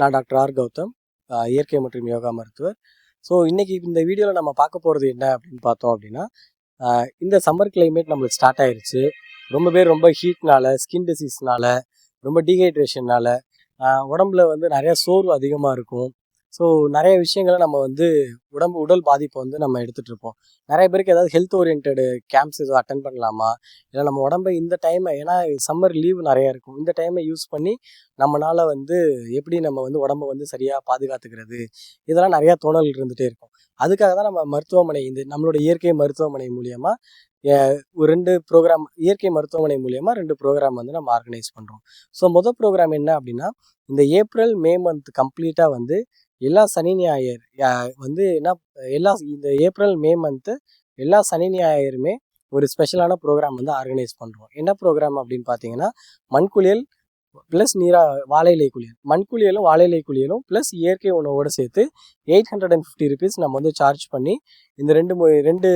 நான் doctor R Gautham இயற்கை மற்றும் யோகா மருத்துவர். ஸோ இன்றைக்கி இந்த வீடியோவில் நம்ம பார்க்க போகிறது என்ன அப்படின்னு பார்த்தோம் அப்படின்னா இந்த சம்மர் கிளைமேட் நம்மளுக்கு ஸ்டார்ட் ஆயிருச்சு. ரொம்ப பேர் ரொம்ப ஹீட்னால ஸ்கின் டிசீஸ்னால ரொம்ப டீஹைட்ரேஷன்னால உடம்புல வந்து நிறைய சோர்வு அதிகமாக இருக்கும். ஸோ நிறைய விஷயங்களை நம்ம வந்து உடம்பு உடல் பாதிப்பை வந்து நம்ம எடுத்துகிட்டு இருப்போம். நிறைய பேருக்கு ஏதாவது ஹெல்த் ஓரியன்ட் கேம்ப்ஸ் எதுவும் அட்டன் பண்ணலாமா? இல்லை நம்ம உடம்பை இந்த டைமை ஏன்னா சம்மர் லீவ் நிறையா இருக்கும். இந்த டைமை யூஸ் பண்ணி நம்மளால் வந்து எப்படி நம்ம வந்து உடம்ப வந்து சரியாக பாதுகாத்துக்கிறது? இதெல்லாம் நிறையா தோணல்கள் இருந்துகிட்டே இருக்கும். அதுக்காக தான் நம்ம மருத்துவமனை இந்த நம்மளோட இயற்கை மருத்துவமனை மூலயமா ஒரு ரெண்டு ப்ரோக்ராம் இயற்கை மருத்துவமனை மூலியமாக ரெண்டு ப்ரோக்ராம் வந்து நம்ம ஆர்கனைஸ் பண்ணுறோம் ஸோ மொதல் ப்ரோக்ராம் என்ன அப்படின்னா இந்த ஏப்ரல் மே மந்த் கம்ப்ளீட்டாக வந்து எல்லா சனி ஞாயிறு வந்து என்ன எல்லா இந்த ஏப்ரல் மே மந்த்து எல்லா சனி ஞாயிறுமே ஒரு ஸ்பெஷலான ப்ரோக்ராம் வந்து ஆர்கனைஸ் பண்ணுறோம் என்ன ப்ரோக்ராம் அப்படின்னு பார்த்தீங்கன்னா மண்குளியல் ப்ளஸ் நீரா வாழை இலை குளியல் மண்குளியலும் வாழைலை குளியலும் ப்ளஸ் இயற்கை உணவோடு சேர்த்து eight hundred and fifty rupees நம்ம வந்து சார்ஜ் பண்ணி இந்த ரெண்டு ரெண்டு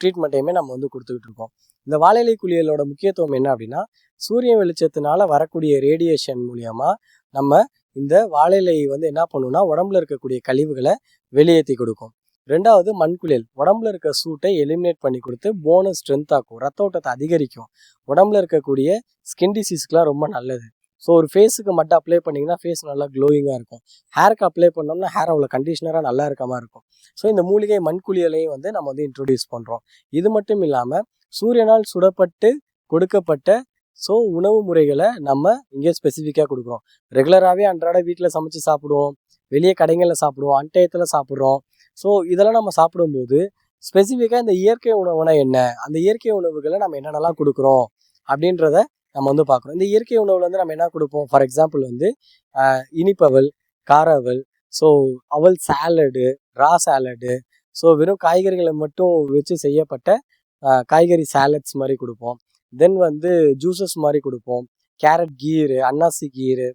ட்ரீட்மெண்ட்டையுமே நம்ம வந்து கொடுத்துக்கிட்டு இருக்கோம். இந்த வாழை இலை குளியலோட முக்கியத்துவம் என்ன அப்படின்னா சூரிய வெளிச்சத்தினால வரக்கூடிய ரேடியேஷன் மூலியமாக நம்ம இந்த வாழை வந்து என்ன பண்ணுன்னா உடம்புல இருக்கக்கூடிய கழிவுகளை வெளியேற்றி கொடுக்கும். ரெண்டாவது மண்குளியல். உடம்புல இருக்க சூட்டை எலிமினேட் பண்ணி கொடுத்து போனஸ் ஸ்ட்ரென்த் ஆக்கும். ரத்த ஓட்டத்தை அதிகரிக்கும். உடம்புல இருக்கக்கூடிய ஸ்கின் டிசீஸ்க்குலாம் ரொம்ப நல்லது. ஸோ ஒரு ஃபேஸுக்கு மட்டும் அப்ளை பண்ணிங்கன்னா ஃபேஸ் நல்லா க்ளோயிங்காக இருக்கும். ஹேருக்கு அப்ளை பண்ணோம்னா ஹேர் அவ்வளோ கண்டிஷனராக நல்லா இருக்க மாதிரி இருக்கும். ஸோ இந்த மூலிகை மண்குளியலையும் வந்து நம்ம வந்து இன்ட்ரொடியூஸ் பண்ணுறோம் இது மட்டும் இல்லாமல் சூரியனால் சுடப்பட்டு கொடுக்கப்பட்ட ஸோ உணவு முறைகளை நம்ம இங்கே ஸ்பெசிஃபிக்காக கொடுக்குறோம். ரெகுலராகவே அன்றாட வீட்டில் சமைச்சு சாப்பிடுவோம். வெளியே கடைகளில் சாப்பிடுவோம். அன்டயத்தில் சாப்பிட்றோம். ஸோ இதெல்லாம் நம்ம சாப்பிடும்போது ஸ்பெசிஃபிக்காக இந்த இயற்கை உணவுனா என்ன? அந்த இயற்கை உணவுகளை நம்ம என்னென்னலாம் கொடுக்குறோம்? அப்படின்றத நம்ம வந்து பார்க்குறோம். இந்த இயற்கை உணவில் வந்து நம்ம என்ன கொடுப்போம்? ஃபார் எக்ஸாம்பிள் வந்து இனிப்பவல் காரவல் ஸோ அவல் சாலடு ரா சாலடு ஸோ வெறும் காய்கறிகளை மட்டும் வச்சு செய்யப்பட்ட காய்கறி சாலட்ஸ் மாதிரி கொடுப்போம். தென் வந்து ஜூசஸ் மாதிரி கொடுப்போம். கேரட் கீரு அன்னாசி கீரு.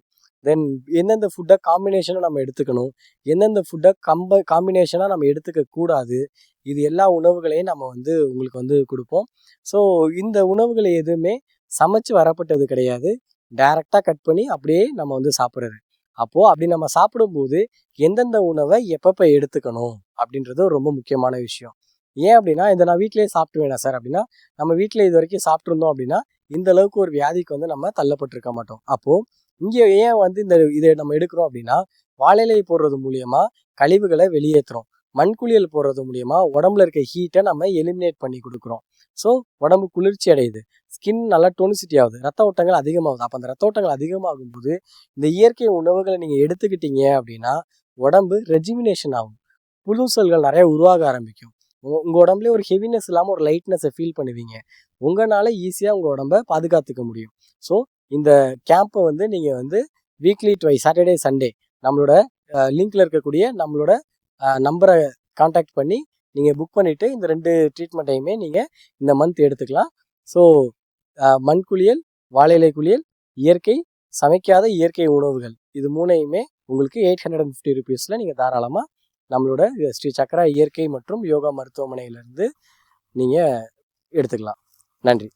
தென் எந்தெந்த ஃபுட்டை காம்பினேஷனாக நம்ம எடுத்துக்கணும். எந்தெந்த ஃபுட்டை கம்ப காம்பினேஷனாக நம்ம எடுத்துக்க கூடாது. இது எல்லா உணவுகளையும் நம்ம வந்து உங்களுக்கு வந்து கொடுப்போம். ஸோ இந்த உணவுகளை எதுவுமே சமைச்சு வரப்பட்டது கிடையாது. டைரெக்டாக கட் பண்ணி அப்படியே நம்ம வந்து சாப்பிட்றது. அப்போது அப்படி நம்ம சாப்பிடும்போது எந்தெந்த உணவை எப்பப்போ எடுத்துக்கணும் அப்படின்றது ரொம்ப முக்கியமான விஷயம். ஏன் அப்படின்னா இதை நான் வீட்டிலேயே சாப்பிட்டு வேணாம் சார். அப்படின்னா நம்ம வீட்டில் இது வரைக்கும் சாப்பிட்ருந்தோம் அப்படின்னா இந்த அளவுக்கு ஒரு வியாதிக்கு வந்து நம்ம தள்ளப்பட்டிருக்க மாட்டோம். அப்போது இங்கே ஏன் வந்து இந்த இதை நம்ம எடுக்கிறோம் அப்படின்னா வாழையிலை போடுறது மூலியமாக கழிவுகளை வெளியேற்றுறோம் மண்குளியல் போடுறது மூலியமா உடம்புல இருக்க ஹீட்டை நம்ம எலிமினேட் பண்ணி கொடுக்குறோம். ஸோ உடம்பு குளிர்ச்சி அடையுது. ஸ்கின் நல்லா டோனிசிட்டி ஆகுது. ரத்த ஓட்டங்கள் அதிகமாகுது. அப்போ அந்த ரத்த ஓட்டங்கள் அதிகமாகும் போது இந்த இயற்கை உணவுகளை நீங்கள் எடுத்துக்கிட்டீங்க அப்படின்னா உடம்பு ரெஜிமினேஷன் ஆகும். புழு செல்கள் நிறைய உருவாக ஆரம்பிக்கும். உங்கள் உடம்புலேயே உடம்புல ஒரு ஹெவினஸ் இல்லாமல் ஒரு லைட்னஸை ஃபீல் பண்ணுவீங்க. உங்களால் ஈஸியாக உங்கள் உடம்பை பாதுகாத்துக்க முடியும். ஸோ இந்த கேம்பை வந்து நீங்கள் வந்து வீக்லி ட்வை சாட்டர்டே சண்டே நம்மளோட லிங்க்ல இருக்கக்கூடிய நம்மளோட நம்பரை காண்டாக்ட் பண்ணி நீங்கள் புக் பண்ணிவிட்டு இந்த ரெண்டு ட்ரீட்மெண்ட்டையுமே நீங்கள் இந்த மந்த் எடுத்துக்கலாம். ஸோ மண்குளியல் வாழை இலை குளியல் இயற்கை சமைக்காத இயற்கை உணவுகள். இது மூணையுமே உங்களுக்கு எயிட் ஹண்ட்ரட் அண்ட் ஃபிஃப்டி ருபீஸில் நீங்கள் தாராளமாக நம்மளோட ஸ்ரீ சக்கரா இயற்கை மற்றும் யோகா மருத்துவமனையிலேருந்து நீங்கள் எடுத்துக்கலாம். நன்றி.